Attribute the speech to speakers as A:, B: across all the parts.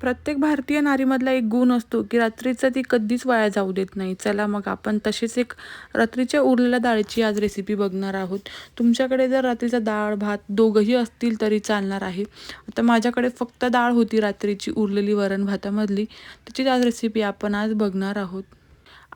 A: प्रत्येक भारतीय नारीमधला एक गुण असतो की रात्रीचं ती कधीच वाया जाऊ देत नाही. चला मग आपण तशीच एक रात्रीच्या उरलेल्या डाळीची आज रेसिपी बघणार आहोत. तुमच्याकडे जर रात्रीचा डाळ भात दोघंही असतील तरी चालणार आहे. आता माझ्याकडे फक्त डाळ होती रात्रीची उरलेली वरण भातामधली. त्याची आज रेसिपी आपण आज बघणार आहोत.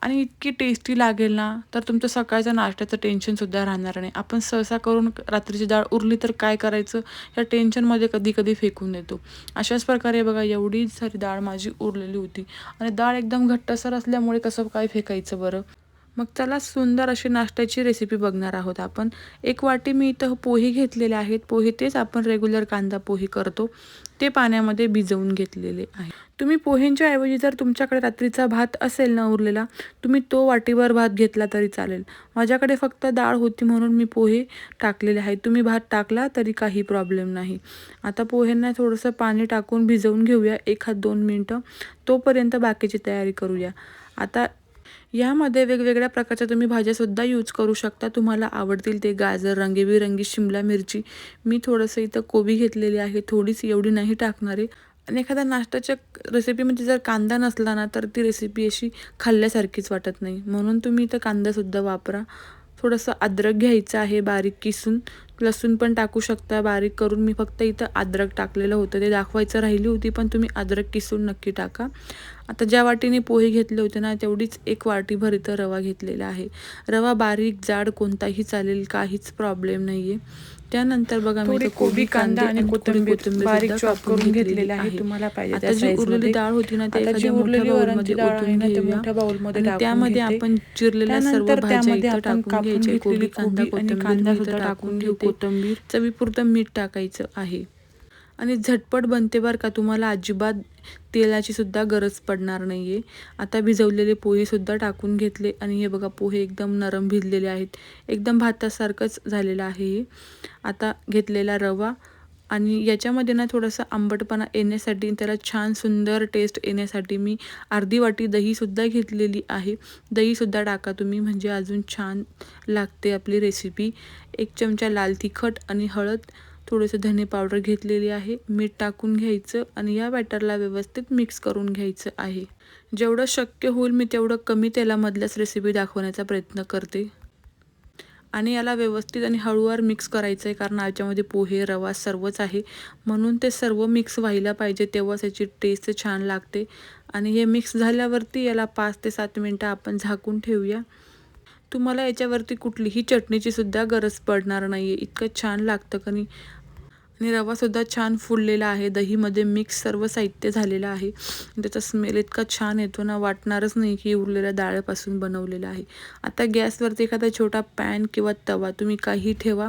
A: आणि इतकी टेस्टी लागेल ना तर तुमचं सकाळचं नाश्त्याचं टेन्शनसुद्धा राहणार नाही. आपण सहसा करून रात्रीची डाळ उरली तर काय करायचं? या टेन्शनमध्ये कधी कधी फेकून देतो. अशाच प्रकारे बघा एवढी सारी डाळ माझी उरलेली होती. आणि डाळ एकदम घट्टसर असल्यामुळे कसं काय फेकायचं बरं? मग चला सुंदर अशी नाश्त्याची रेसिपी बघणार आहोत आपण. एक वाटी मी इथं पोहे घेतलेले आहेत. पोहे तेच आपण रेग्युलर कांदा पोहे करतो. ते पाण्यामध्ये भिजवून घेतलेले आहे. तुम्ही पोहेंच्या ऐवजी जर तुमच्याकडे रात्रीचा भात असेल ना उरलेला तुम्ही तो वाटीवर भात घेतला तरी चालेल. माझ्याकडे फक्त डाळ होती म्हणून मी पोहे टाकलेले आहेत. तुम्ही भात टाकला तरी काही प्रॉब्लेम नाही. आता पोह्यांना थोडंसं पाणी टाकून भिजवून घेऊया. एक हात दोन मिनटं. तोपर्यंत बाकीची तयारी करूया. आता यामध्ये वेगवेगळ्या प्रकारच्या तुम्ही भाज्यासुद्धा यूज करू शकता. तुम्हाला आवडतील ते गाजर रंगीबिरंगी शिमला मिरची. मी थोडंसं इथं कोबी घेतलेली आहे. थोडीच एवढी नाही टाकणारी आणि एखाद्या नाश्त्याच्या रेसिपीमध्ये म्हणजे जर कांदा नसला ना तर ती रेसिपी अशी खाल्ल्यासारखीच वाटत नाही. म्हणून तुम्ही इथं कांदासुद्धा वापरा. थोडंसं अद्रक घ्यायचं आहे बारीक किसून. लसूण पण टाकू शकता बारीक करून. मी फक्त इथं अद्रक टाकलेलं होतं. ते दाखवायचं राहिली होती पण तुम्ही अद्रक किसून नक्की टाका. आता ज्या वाटीने पोहे घेतले होते ना तेवढीच एक वाटीभर इथं रवा घेतलेला आहे. रवा बारीक जाड कोणताही चालेल काहीच प्रॉब्लेम नाही आहे त्यानंतर बघा मी
B: कोबी, कांदा आणि कोथिंबीर बारीक
A: कापून
B: करून
A: घेतलेली
B: आहे. तुम्हाला पाहिजे
A: आता जी उरलेली
B: मध्ये.
A: डाळ होती ना ती
B: उरलेली वरणाची डाळ आहे ना. मोठ्या बाउलमध्ये
A: आणि
B: टाकून
A: त्यामध्ये. आपण चिरलेल्या सर्व भाज्या इथं टाकून घ्यायचे कोबी
B: घेतलेली
A: कांदा
B: कोबी आणि
A: कोथिंबीर
B: कांदा सुद्धा
A: टाकून घेऊ. कोथिंबीर चवीपुरतं मीठ टाकायचं आहे आणि झटपट बनते बरं का. तुम्हाला अजिबात तेलाचीसुद्धा गरज पडणार नाही आहे आता भिजवलेले पोहेसुद्धा टाकून घेतले आणि हे बघा पोहे एकदम नरम भिजलेले आहेत. एकदम भातासारखंच झालेलं आहे हे. आता घेतलेला रवा आणि याच्यामध्ये ना थोडंसं आंबटपणा येण्यासाठी त्याला छान सुंदर टेस्ट येण्यासाठी मी अर्धी वाटी दहीसुद्धा घेतलेली आहे. दहीसुद्धा टाका तुम्ही म्हणजे अजून छान लागते आपली रेसिपी एक चमचा लाल तिखट आणि हळद थोडंसं धने पावडर घेतलेली आहे. मीठ टाकून घ्यायचं आणि या बॅटरला व्यवस्थित मिक्स करून घ्यायचं आहे. जेवढं शक्य होईल मी तेवढं कमी तेलामधल्याच रेसिपी दाखवण्याचा प्रयत्न करते. आणि याला व्यवस्थित आणि हळूवार मिक्स करायचं आहे कारण याच्यामध्ये पोहे रवा सर्वच आहे. म्हणून ते सर्व मिक्स व्हायला पाहिजे तेव्हाच याची टेस्ट छान लागते. आणि हे मिक्स झाल्यावरती याला पाच ते सात मिनटं आपण झाकून ठेवूया. तुम्हाला याच्यावरती कुठलीही चटणीची सुद्धा गरज पडणार नाही आहे इतकं छान लागतं कणी आणि रवासुद्धा छान फुललेला आहे. दहीमध्ये मिक्स सर्व साहित्य झालेलं आहे. त्याचा स्मेल इतका छान येतो ना वाटणारच नाही की उरलेल्या डाळ्यापासून बनवलेला आहे. आता गॅसवरती एखादा छोटा पॅन किंवा तवा तुम्ही काही ठेवा.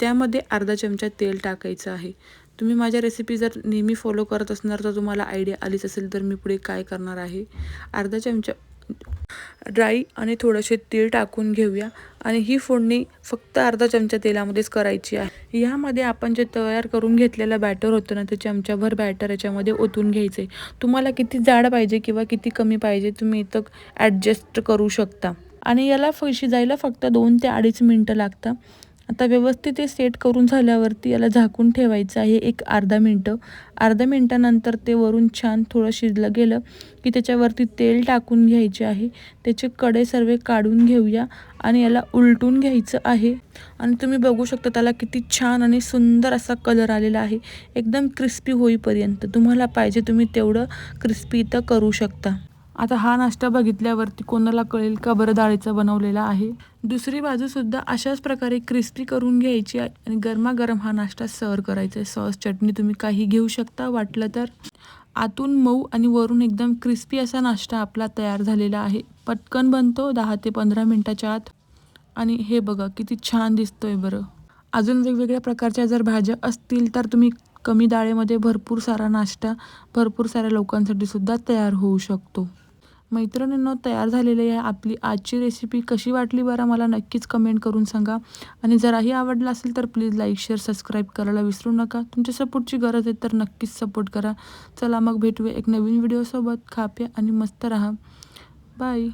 A: त्यामध्ये अर्धा चमचा तेल टाकायचं आहे. तुम्ही माझ्या रेसिपी जर नेहमी फॉलो करत असणार तर तुम्हाला आयडिया आलीच असेल तर मी पुढे काय करणार आहे? अर्धा चमचा ड्राई आणि थोडेसे तीळ टाकून घेऊया. आणि ही फोडणी फक्त अर्धा चमचा तेलामध्येच करायची आहे. यामध्ये आपण जे तयार करून घेतलेलं बॅटर होतं ना ते चमचाभर बॅटर याच्यामध्ये ओतून घ्यायचं. आहे तुम्हाला किती जाड पाहिजे किंवा किती कमी पाहिजे तुम्ही इथं ॲडजस्ट करू शकता. आणि याला फशी जायला फक्त दोन ते अडीच मिनटं लागतात. आता व्यवस्थित ते सेट करून झाल्यावरती याला झाकून ठेवायचं आहे एक अर्धा मिनटं. अर्धा मिनटानंतर ते वरून छान थोडं शिजलं गेलं की त्याच्यावरती तेल टाकून घ्यायचे आहे. त्याचे कडे सर्व काढून घेऊया आणि याला उलटून घ्यायचं आहे. आणि तुम्ही बघू शकता त्याला किती छान आणि सुंदर असा कलर आलेला आहे. एकदम क्रिस्पी होईपर्यंत तुम्हाला पाहिजे तुम्ही तेवढं क्रिस्पी इथं करू शकता. आता हा नाश्ता बघितल्यावरती कोणाला कळेल का बरं डाळीचा बनवलेला आहे? दुसरी बाजूसुद्धा अशाच प्रकारे क्रिस्पी करून घ्यायची आहे आणि गरमागरम हा नाश्ता सर्व करायचा आहे. सॉस चटणी तुम्ही काही घेऊ शकता वाटलं तर. आतून मऊ आणि वरून एकदम क्रिस्पी असा नाश्ता आपला तयार झालेला आहे. पटकन बनतो दहा ते पंधरा मिनटाच्या आत. आणि हे बघा किती छान दिसतोय बरं. अजून वेगवेगळ्या प्रकारच्या जर भाज्या असतील तर तुम्ही कमी डाळेमध्ये भरपूर सारा नाश्ता भरपूर साऱ्या लोकांसाठी सुद्धा तयार होऊ शकतो. मैत्रिणींनो तयार झालेली आहे आपली आजची रेसिपी कशी वाटली बरं मला नक्कीच कमेंट करून सांगा. आणि जराही आवडला असेल तर प्लीज लाईक शेअर सबस्क्राईब करायला विसरू नका. तुमच्या सपोर्टची गरज आहे तर नक्कीच सपोर्ट करा. चला मग भेटूया एक नवीन व्हिडिओसोबत खाप्या आणि मस्त राहा. बाय